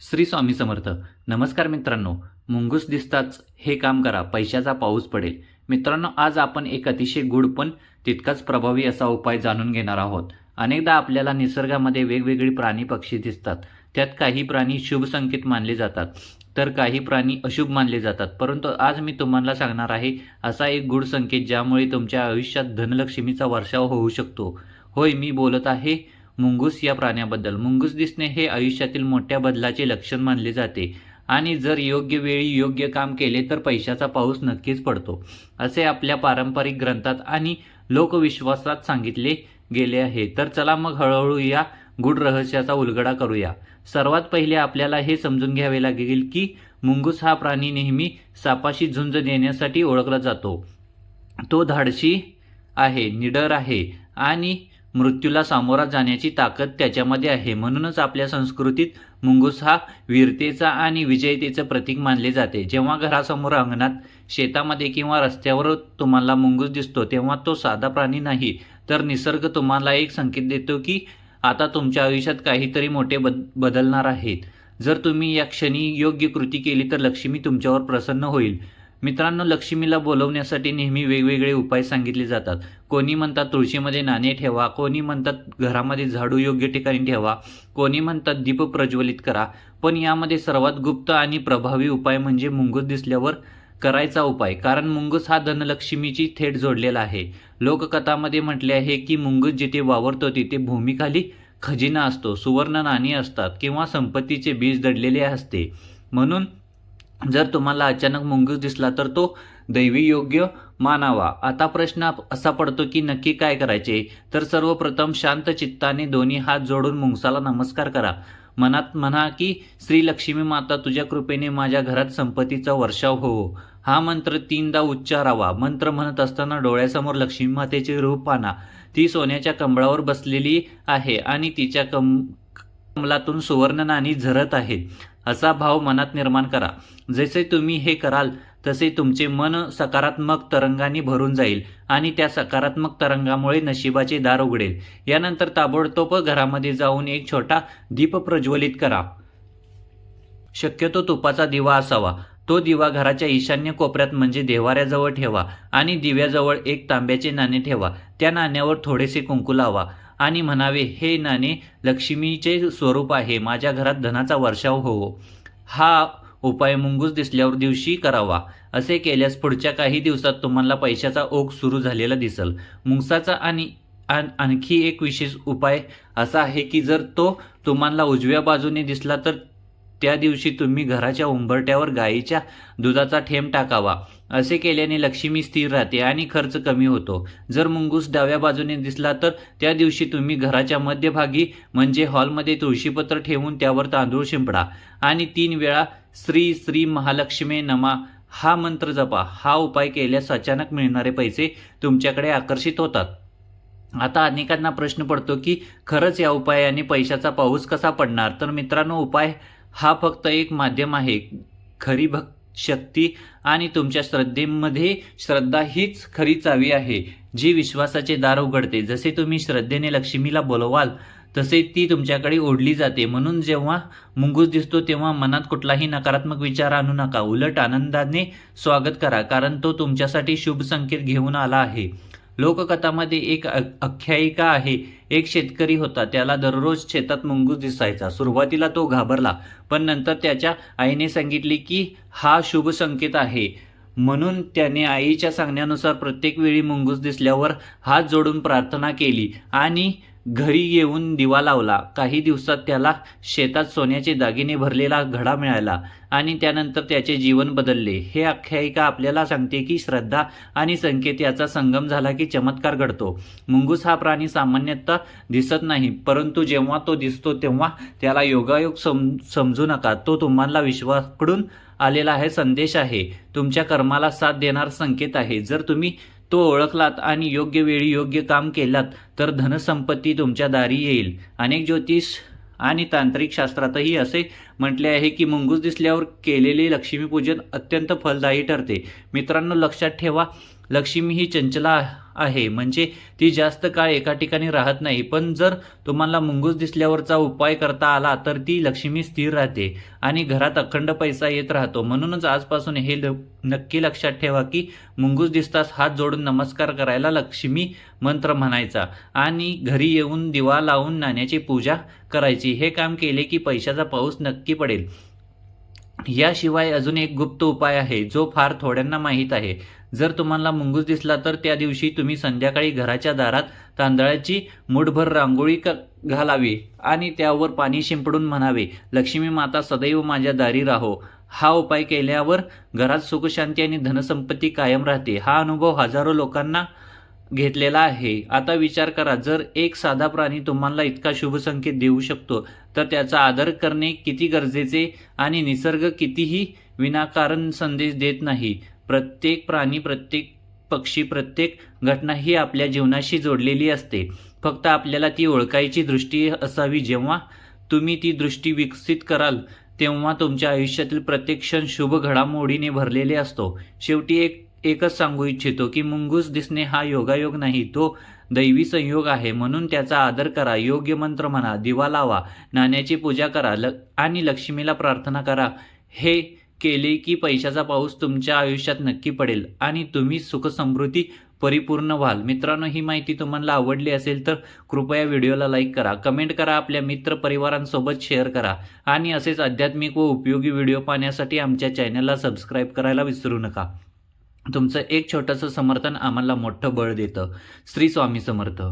श्री स्वामी समर्थ. नमस्कार मित्रांनो. मुंगूस दिसताच हे काम करा पैशाचा पाऊस पडेल. मित्रांनो आज आपण एक अतिशय गुड पण तितकाच प्रभावी असा उपाय जाणून घेणार आहोत. अनेकदा आपल्याला निसर्गामध्ये वेगवेगळी प्राणी पक्षी दिसतात. त्यात काही प्राणी शुभ संकेत मानले जातात तर काही प्राणी अशुभ मानले जातात. परंतु आज मी तुम्हाला सांगणार आहे असा एक गुड संकेत ज्यामुळे तुमच्या आयुष्यात धनलक्ष्मीचा वर्षाव होऊ शकतो. होय मी बोलत आहे मुंगूस या प्राण्याबद्दल. मुंगूस दिसणे हे आयुष्यातील मोठ्या बदलाचे लक्षण मानले जाते. आणि जर योग्य वेळी योग्य काम केले तर पैशाचा पाऊस नक्कीच पडतो असे आपल्या पारंपरिक ग्रंथात आणि लोकविश्वासात सांगितले गेले आहे. तर चला मग हळूहळू या गुढ रहस्याचा उलगडा करूया. सर्वात पहिले आपल्याला हे समजून घ्यावे लागेल की मुंगूस हा प्राणी नेहमी सापाशी झुंज देण्यासाठी ओळखला जातो. तो धाडशी आहे निडर आहे आणि मृत्यूला सामोरा जाण्याची ताकद त्याच्यामध्ये आहे. म्हणूनच आपल्या संस्कृतीत मुंगूस हा वीरतेचा आणि विजयतेचं प्रतीक मानले जाते. जेव्हा घरासमोर अंगणात शेतामध्ये किंवा रस्त्यावर तुम्हाला मुंगूस दिसतो तेव्हा तो साधा प्राणी नाही. तर निसर्ग तुम्हाला एक संकेत देतो की आता तुमच्या आयुष्यात काहीतरी मोठे बद बदलणार आहेत. जर तुम्ही या क्षणी योग्य कृती केली तर लक्ष्मी तुमच्यावर प्रसन्न होईल. मित्रांनो लक्ष्मीला बोलवण्यासाठी नेहमी वेगवेगळे उपाय सांगितले जातात. कोणी म्हणतात तुळशीमध्ये नाणे ठेवा कोणी म्हणतात घरामध्ये झाडू योग्य ठिकाणी ठेवा कोणी म्हणतात दीप प्रज्वलित करा. पण यामध्ये सर्वात गुप्त आणि प्रभावी उपाय म्हणजे मुंगूस दिसल्यावर करायचा उपाय. कारण मुंगूस हा धनलक्ष्मीची थेट जोडलेला आहे. लोककथामध्ये म्हटले आहे की मुंगूस जिथे वावरतो तिथे भूमीखाली खजिना असतो. सुवर्ण नाणी असतात किंवा संपत्तीचे बीज दडलेले असते. म्हणून जर तुम्हाला अचानक मुंगूस दिसला तर तो दैवी योग्य मानावा. आता प्रश्न असा पडतो की नक्की काय करायचे? तर सर्वप्रथम शांत चित्ताने दोन्ही हात जोडून मुंगसाला नमस्कार करा. मनात म्हणा की श्री लक्ष्मी माता तुझ्या कृपेने माझ्या घरात संपत्तीचा वर्षाव होवो हा मंत्र तीनदा उच्चारावा. मंत्र म्हणत असताना डोळ्यासमोर लक्ष्मी मातेचे रूप पाना. ती सोन्याच्या कंबळावर बसलेली आहे आणि तिच्या कम कमलातून सुवर्ण नाणी झरत आहेत असा भाव मनात निर्माण करा. जसे तुम्ही हे कराल तसे तुमचे मन सकारात्मक तरंगांनी भरून जाईल आणि त्या सकारात्मक तरंगामुळे नशिबाचे दार उघडेल. यानंतर ताबडतोब घरामध्ये जाऊन एक छोटा दीप प्रज्वलित करा. शक्यतो तुपाचा दिवा असावा. तो दिवा घराच्या ईशान्य कोपऱ्यात म्हणजे देवाऱ्याजवळ ठेवा आणि दिव्याजवळ एक तांब्याचे नाणे ठेवा. त्या नाण्यावर थोडेसे कुंकू लावा. आणि म्हणावे हे नाणे लक्ष्मीचे स्वरूप आहे. माझ्या घरात धनाचा वर्षाव होवो हा उपाय मुंगूस दिसल्यावर दिवशी करावा. असे केल्यास पुढच्या काही दिवसात तुम्हाला पैशाचा ओघ सुरू झालेला दिसल. मुंगसाचा आणि आणखी एक विशेष उपाय असा आहे की जर तो तुम्हाला उजव्या बाजूने दिसला तर त्या दिवशी तुम्ही घराच्या उंबरट्यावर गायीच्या दुधाचा थेंब टाकावा. असे केल्याने लक्ष्मी स्थिर राहते आणि खर्च कमी होतो. जर मुंगूस डाव्या बाजूने दिसला तर त्या दिवशी तुम्ही घराच्या मध्यभागी म्हणजे हॉलमध्ये तुळशीपत्र ठेवून त्यावर तांदूळ शिंपडा. आणि तीन वेळा श्री श्री महालक्ष्मी नमा हा मंत्र जपा. हा उपाय केल्यास अचानक मिळणारे पैसे तुमच्याकडे आकर्षित होतात. आता अनेकांना प्रश्न पडतो की खरंच या उपायाने पैशाचा पाऊस कसा पडणार? तर मित्रांनो उपाय हा फक्त एक माध्यम आहे. खरी भक् शक्ती आणि तुमच्या श्रद्धेमध्ये श्रद्धा हीच खरी चावी आहे. जी विश्वासाचे दार उघडते. जसे तुम्ही श्रद्धेने लक्ष्मीला बोलवाल तसे ती तुमच्याकडे ओढली जाते. म्हणून जेव्हा मुंगूस दिसतो तेव्हा मनात कुठलाही नकारात्मक विचार आणू नका. उलट आनंदाने स्वागत करा कारण तो तुमच्यासाठी शुभ संकेत घेऊन आला आहे. लोककथामध्ये एक अ- आख्यायिका आहे. एक शेतकरी होता. त्याला दररोज शेतात मुंगूस दिसायचा. सुरुवातीला तो घाबरला पण नंतर त्याच्या आईने सांगितले की हा शुभ संकेत आहे. म्हणून त्याने आईच्या सांगण्यानुसार प्रत्येक वेळी मुंगूस दिसल्यावर हात जोडून प्रार्थना केली आणि घरी येऊन दिवा लावला. काही दिवसात त्याला शेतात सोन्याचे दागिने भरलेला घडा मिळाला आणि त्यानंतर त्याचे जीवन बदलले. हे आख्यायिका आपल्याला सांगते की श्रद्धा आणि संकेत याचा संगम झाला की चमत्कार घडतो. मुंगूस हा प्राणी सामान्यतः दिसत नाही परंतु जेव्हा तो दिसतो तेव्हा त्याला योगायोग सम समजू नका. तो तुम्हाला विश्वाकडून आलेला आहे संदेश आहे. तुमच्या कर्माला साथ देणार संकेत आहे. जर तुम्ही तो ओळखलात आणि योग्य वेळी योग्य काम केलात तर धनसंपत्ती तुमच्या दारी येईल. अनेक ज्योतिष आणि तांत्रिक शास्त्रातही असे म्हटले आहे की मुंगूस दिसल्यावर केलेले लक्ष्मीपूजन अत्यंत फलदायी ठरते. मित्रांनो लक्षात ठेवा लक्ष्मी ही चंचला आहे. म्हणजे ती जास्त काळ एका ठिकाणी राहत नाही. पण जर तुम्हाला मुंगूस दिसल्यावरचा उपाय करता आला तर ती लक्ष्मी स्थिर राहते आणि घरात अखंड पैसा येत राहतो. म्हणूनच आजपासून हे ल- नक्की लक्षात ठेवा की मुंगूस दिसताच हात जोडून नमस्कार करायला लक्ष्मी मंत्र म्हणायचा आणि घरी येऊन दिवा लावून नाण्याची पूजा करायची. हे काम केले की पैशाचा पाऊस नक्की पडेल. याशिवाय अजून एक गुप्त उपाय आहे जो फार थोड्यांना माहीत आहे. जर तुम्हाला मुंगूस दिसला तर त्या दिवशी तुम्ही संध्याकाळी घराच्या दारात तांदळाची मुठभर रांगोळी क- घालावी आणि त्यावर पाणी शिंपडून म्हणावे लक्ष्मी माता सदैव माझ्या दारी राहो हा उपाय केल्यावर घरात सुखशांती आणि धनसंपत्ती कायम राहते. हा अनुभव हजारो लोकांना घेतलेला आहे. आता विचार करा जर एक साधा प्राणी तुम्हाला इतका शुभ संकेत देऊ शकतो तर त्याचा आदर करणे किती गरजेचे आणि निसर्ग कितीही विनाकारण संदेश देत नाही. प्रत्येक प्राणी प्रत्येक पक्षी प्रत्येक घटना ही आपल्या जीवनाशी जोडलेली असते. फक्त आपल्याला ती ओळखायची दृष्टी असावी. जेव्हा तुम्ही ती दृष्टी विकसित कराल तेव्हा तुमच्या आयुष्यातील प्रत्येक क्षण शुभ घडामोडीने भरलेले असतो. शेवटी एक एकच सांगू इच्छितो की मुंगूस दिसणे हा योगायोग नाही तो दैवी संयोग आहे. म्हणून त्याचा आदर करा योग्य मंत्र म्हणा दिवा लावा नाण्याची पूजा करा ल आणि लक्ष्मीला प्रार्थना करा. हे केले की पैशाचा पाऊस तुमच्या आयुष्यात नक्की पडेल आणि तुम्ही सुखसमृद्धी परिपूर्ण व्हाल. मित्रांनो ही माहिती तुम्हाला आवडली असेल तर कृपया व्हिडिओला लाईक करा कमेंट करा आपल्या मित्र परिवारांसोबत शेअर करा आणि असेच आध्यात्मिक व उपयोगी व्हिडिओ पाहण्यासाठी आमच्या चॅनलला सबस्क्राईब करायला विसरू नका. तुमचं एक छोटंसं समर्थन आम्हाला मोठं बळ देतं. श्री स्वामी समर्थ.